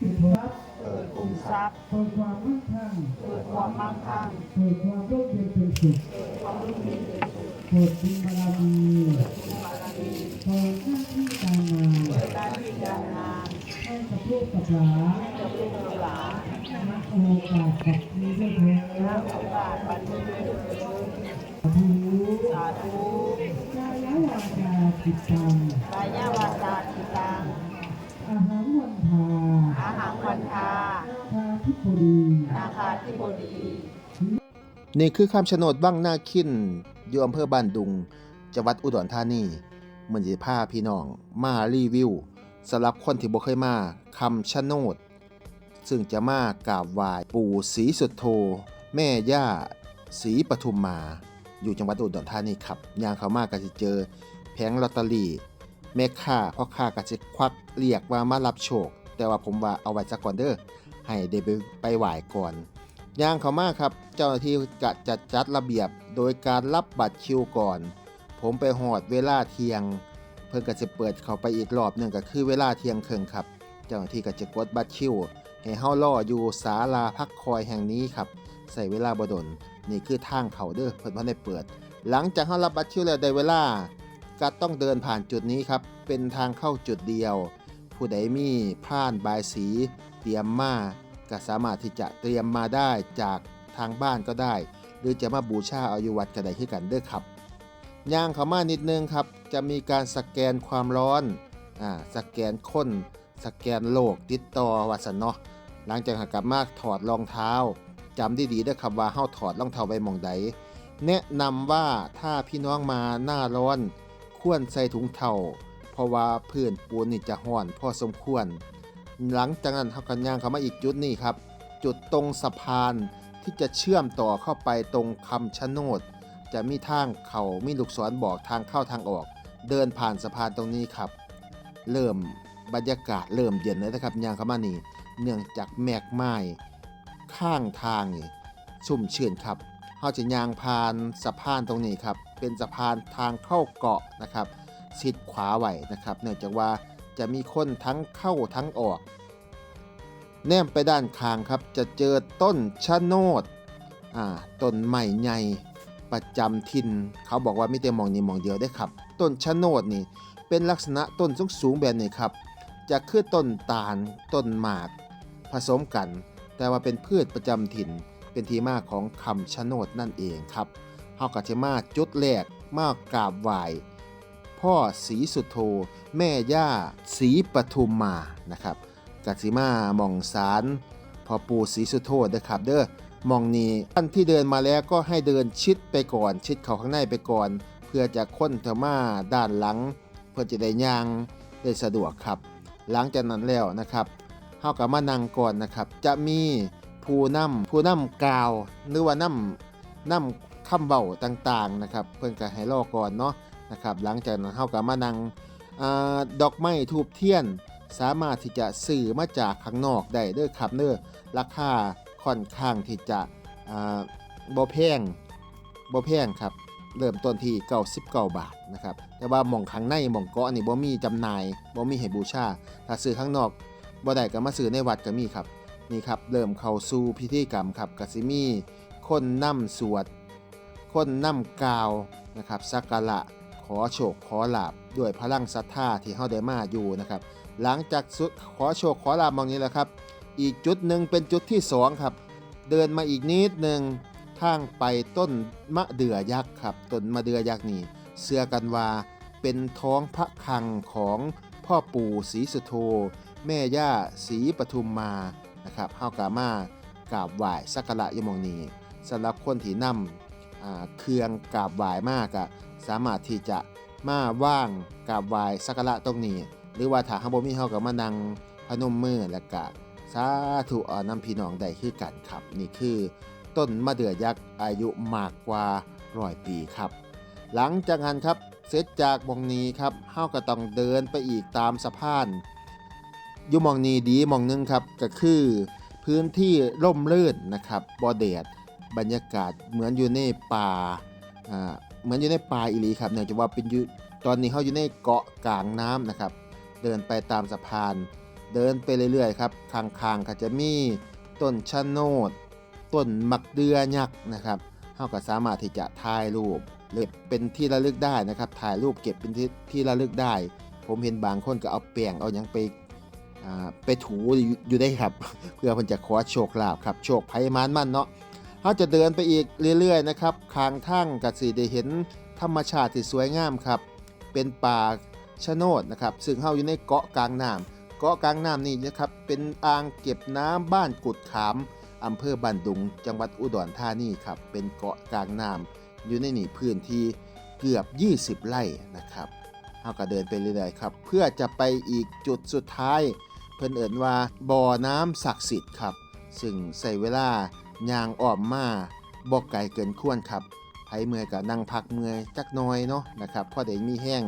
สุทธิ์เปิดคุมททรัรัพย์พย์เปิดความมั่งคั่งเกิดความมั่งคั่งเปิดความร่มเย็นเป็นสุขความรุ่งเรืองเป็นสุขเปิดบุญบารมีบารมีเปิดหน้าที่การงานเปิดหน้าที่การงานให้กับลูกกับหลานให้กับลูกกับหลานนักโอกาสกับมีด้วยเถิดณโอกาสบันเทิงด้วยเถิดสาธุสาธุกายวาจาจิตตังกายาวาจา วันทาชาทิพดีนาคาธิบดีนี่คือคำชะโนดบ้างหน้าขินอยู่อำเภอบ้านดุง จังหวัดอุดรธานีเหมือนจะพาพี่น้องมารีวิวสำหรับคนที่บ่เคยมาคำชะโนด ซึ่งจะมากราบไหว้ปู่ศรีสุโธแม่ย่าศรีปทุมมา อยู่จังหวัดอุดรธานีครับย่างเข้ามาก็จะเจอ แผงลอตเตอรี่แม่ค้าพ่อค้าก็จะควักเรียกว่ามารับโชค แต่ว่าผมว่าเอาไว้จักก่อนเด้อให้ได้ไปไปไหวก่อนย่างเขามากครับ เจ้าหน้าที่จะจัดจัดระเบียบโดยการรับบัตรคิวก่อน ผมไปหอดเวลาเที่ยง เพิ่นก็จะเปิดเข้าไปอีกรอบหนึ่งก็คือเวลาเที่ยงครึ่งครับ เจ้าหน้าที่ก็จะกดบัตรคิวให้เฮารออยู่ศาลาพักคอยแห่งนี้ครับใส่เวลาบดนนี่คือทางเขาเด้อเพิ่นบ่ได้เปิด หลังจากเฮารับบัตรคิวแล้วได้เวลาก็ต้องเดินผ่านจุดนี้ครับเป็นทางเข้าจุดเดียว ผู้ใดมีผ่านบายสีเตรียมมาก็สามารถที่จะเตรียมมาได้จากทางบ้านก็ได้ หรือจะมาบูชาเอาอยู่วัดก็ได้คือกันเด้อครับย่างเขามานิดนึงครับ จะมีการสแกนความร้อนอ่าสแกนค้น สแกนโลกติดต่อว่าสันเนาะหลังจากหักกลับมาถอดรองเท้าจำดีๆเด้อครับว่าเฮาถอดรองเท้าไว้มองใดแนะนำว่าถ้าพี่น้องมาหน้าร้อน ควรใส่ถุงเท้า เพราะว่าพื้นปูนนี่จะห้อนพอสมควร หลังจากนั้นเฮากันย่างเข้ามาอีกจุดนี่ครับ จุดตรงสะพานที่จะเชื่อมต่อเข้าไปตรงคำชะโนด จะมีทางเขามีลูกศรบอกทางเข้าทางออก เดินผ่านสะพานตรงนี้ครับ เริ่มบรรยากาศเริ่มเย็นแล้วนะครับย่างเข้ามานี่เนื่องจากแมกไม้ข้างทางนี่ชุ่มชื่นครับเฮาจะย่างผ่านสะพานตรงนี้ครับ เป็นสะพานทางเข้าเกาะนะครับ ชิดขวาไว้นะครับเนื่องจากว่าจะมีคนทั้งเข้าทั้งออก แนมไปด้านข้างครับจะเจอต้นชะโนดต้นใหม่ใหญ่ประจำถิ่นเขาบอกว่าไมีแต่มองนี้หมองเดียวได้ครับ ต้นชะโนดนี่เป็นลักษณะต้นสูงสูงแบบนี้ครับ จะคือต้นตาลต้นหมาก ผสมกัน แต่ว่าเป็นพืชประจำถิ่น เป็นที่มาของคำชะโนดนั่นเองครับเฮาก็จะมาจุดแรกมากราบไหว้ พ่อศรีสุโธ แม่ย่าศรีปทุมมานะครับกสิมาหมองสารพ่อปู่ศรีสุโธเด้อครับ เด้อมองนี้ท่านที่เดินมาแล้วก็ให้เดินชิดไปก่อน ชิดเขาข้างในไปก่อน เพื่อจะค้นเถามาด้านหลัง เพื่อจะได้ย่างได้สะดวกครับ หลังจากนั้นแล้วนะครับเฮากับมานั่งก่อนนะครับ จะมีผู้นำผู้นำกาว หรือว่านำนำคำเบาต่างๆนะครับ เพิ่นก็ให้รอก่อนเนาะ นะครับหลังจากนั้นเฮากับมานั่งอดอกไม้ทูบเทียน สามารถที่จะซื้อมาจากข้างนอกได้เด้อครับเด้อราคาค่อนข้างที่จะอ่าบ่แพงบ่แพงครับเริ่มต้นที่99บาทนะครับแต่ว่าหม่องข้างในหม่องเกาะนี่บ่มีจำหน่ายบ่มีให้บูชาถ้าซื้อข้างนอกบ่ได้ก็มาซื้อในวัดก็มีครับนี่ครับเริ่มเข้าสู่พิธีกรรมครับกสิมีคนนำสวด คนนำกาวนะครับสักการะ ขอโชคขอลาบด้วยพลังศรัทธาที่เฮาได้มาอยู่นะครับ หลังจากสุดขอโชคขอลาบมองนี้แหละครับ อีกจุดหนึ่งเป็นจุดที่สองครับ เดินมาอีกนิดหนึ่งทางไปต้นมะเดื่อยักษ์ครับต้นมะเดื่อยักษ์นี่เชื่อกันว่าเป็นท้องพระคลังของพ่อปู่ศรีสุโธแม่ย่าศรีปทุมมานะครับเฮากามากราบไหว้สักการะยมองนี้สำหรับคนที่นำอ่า เครื่องกราบไหว้มากอะสามารถที่จะมาว่างกราบไหว้สักการะตรงนี้ หรือว่าถ้าฮาบ่มีเฮาก็มานั่งพนมมือแล้วก็สาธุเอานำพี่น้องได้คือกันครับ นี่คือต้นมะเดื่อยักษ์อายุมากกว่าร้อยปีครับ หลังจากนั้นครับเสร็จจากมองนี้ครับเฮาก็ต้องเดินไปอีกตามสะพานอยู่มองนี้ดีมองหนึงครับก็คือพื้นที่ร่มรื่นนะครับบ่แดด บรรยากาศเหมือนอยู่ในป่าอ่าเหมือนอยู่ในป่าอีหลีครับเนื่องจากว่าเป็นอยู่ตอนนี้เฮาอยู่ในเกาะกลางน้ำนะครับ เดินไปตามสะพาน เดินไปเรื่อยๆครับข้างๆก็จะมีต้นชะโนด ต้นมักเดือยักษ์นะครับเฮาก็สามารถที่จะถ่ายรูปหรือเป็นที่ระลึกได้นะครับ ถ่ายรูปเก็บเป็นที่ที่ระลึกได้ ผมเห็นบางคนก็เอาแป้งเอาหยังไปไปถูอยู่อยู่ได้ครับ เพื่อเพิ่นจะขอโชคลาภครับ โชคภัยมานมันเนาะ เขาจะเดินไปอีกเรื่อยๆนะครับข้างทางก็สิได้เห็นธรรมชาติที่สวยงามครับ เป็นป่าชะโนดนะครับ ซึ่งเฮาอยู่ในเกาะกลางน้ำเกาะกลางน้ำนี่นะครับ เป็นอ่างเก็บน้ำบ้านกุดขามอำเภอบันดุง จังหวัดอุดรธานีครับ เป็นเกาะกลางน้ำอยู่ในนี่พื้นที่เกือบ 20 ไร่นะครับเฮาก็เดินไปเรื่อยๆครับ เพื่อจะไปอีกจุดสุดท้าย เพิ่นเอิ่นว่าบ่อน้ำศักดิ์สิทธิ์ครับ ซึ่งใส่เวลา ย่างอ้อมมาบ่ไกลเกินควรครับไผเมื่อยก็นั่งพักเมื่อยจักน้อยเนาะนะครับพอได้มีแห้ง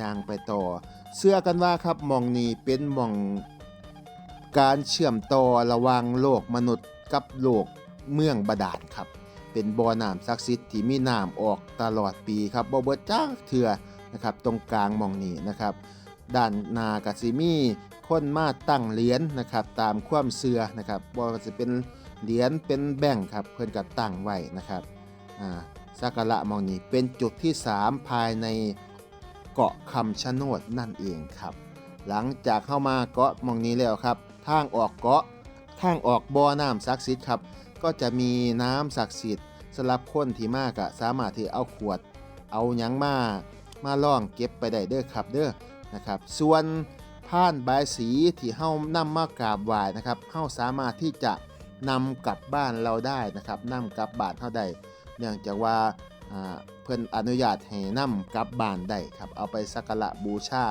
ย่างไปต่อเชื่อกันว่าครับมองนี้เป็นมองการเชื่อมต่อระหว่างโลกมนุษย์กับโลกเมืองบาดาลครับ เป็นบ่อน้ำศักดิ์สิทธิ์ที่มีน้ำออกตลอดปีครับบ่เบิดจ้าเถื่อนะครับตรงกลางมองนี้นะครับ ด้านนากสิมีคนมาตั้งเหรียญนะครับตามความเชื่อนะครับบ่จะเป็น เหรียญเป็นแบ่งครับเพิ่อนก็ตั้งไว้นะครับอ่าสักการะมองนี้เป็นจุดที่ 3 ภายในเกาะคำชะโนดนั่นเองครับ หลังจากเข้ามาเกาะมองนี้แล้วครับ ทางออกเกาะทางออกบ่อน้ำศักดิ์สิทธิ์ครับ ก็จะมีน้ำศักดิ์สิทธิ์สำหรับคนที่มากะสามารถที่เอาขวด เอาหยังมามาล่องเก็บไปได้เด้อครับเด้อนะครับ ส่วนผ่านบายสีที่เฮานำมากราบไหว้นะครับเฮาสามารถที่จะ นำกลับบ้านเราได้นะครับนำกลับบ้านเฮาได้เนื่องจากว่าเพิ่อนอนุญาตให้นำกลับบ้านได้ครับ เอาไปสักการะบูชา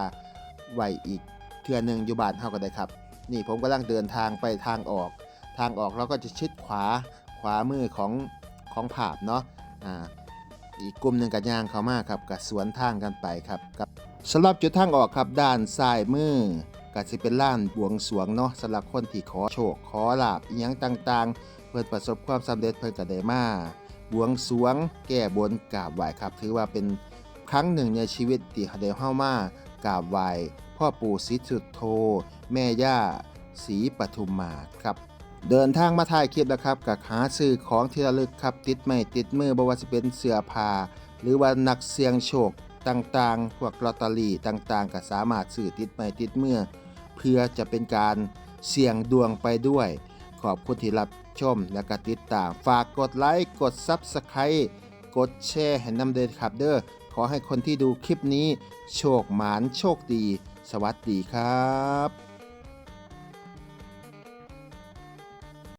ไว้อีกเทื่อหนึงอยู่บ้านเฮาก็ได้ครับ นี่ผมกำลังเดินทางไปทางออก ทางออกเราก็จะชิดขวาขวามือของของผาบเนาะอ่าอีกกลุ่มหนึ่งกับยางเขามากครับกับสวนทางกันไปครับกับสำหรับจุดทางออกครับด้านซ้ายมือ ก็จะเป็นล้านบวงสรวงเนาะสำหรับคนที่ขอโชคขอลาบอีหยังต่างๆ เพื่อประสบความสำเร็จเพื่อก็ได้มาบวงสรวง แก้บนกราบไหว้ครับ ถือว่าเป็นครั้งหนึ่งในชีวิตที่เดเฮามากราบไหว้พ่อปู่ศรีสุโธแม่ย่าศรีปทุมมาครับเดินทางมาถ่ายคลิปแล้วครับกับหาซื้อของที่ระลึกครับ ติดไม่ติดมือบ่ว่าจะเป็นเสื้อผ้าหรือว่านักเสี่ยงโชคต่างๆ พวกลอตเตอรี่ต่างๆ ก็สามารถซื้อติดไม่ติดมือ เพื่อจะเป็นการเสี่ยงดวงไปด้วย ขอบคุณที่รับชมและก็ติดตาม ฝากกดไลค์กด Subscribe กดแชร์ให้นำเดินขับเด้อขอให้คนที่ดูคลิปนี้ โชคหมานโชคดี สวัสดีครับ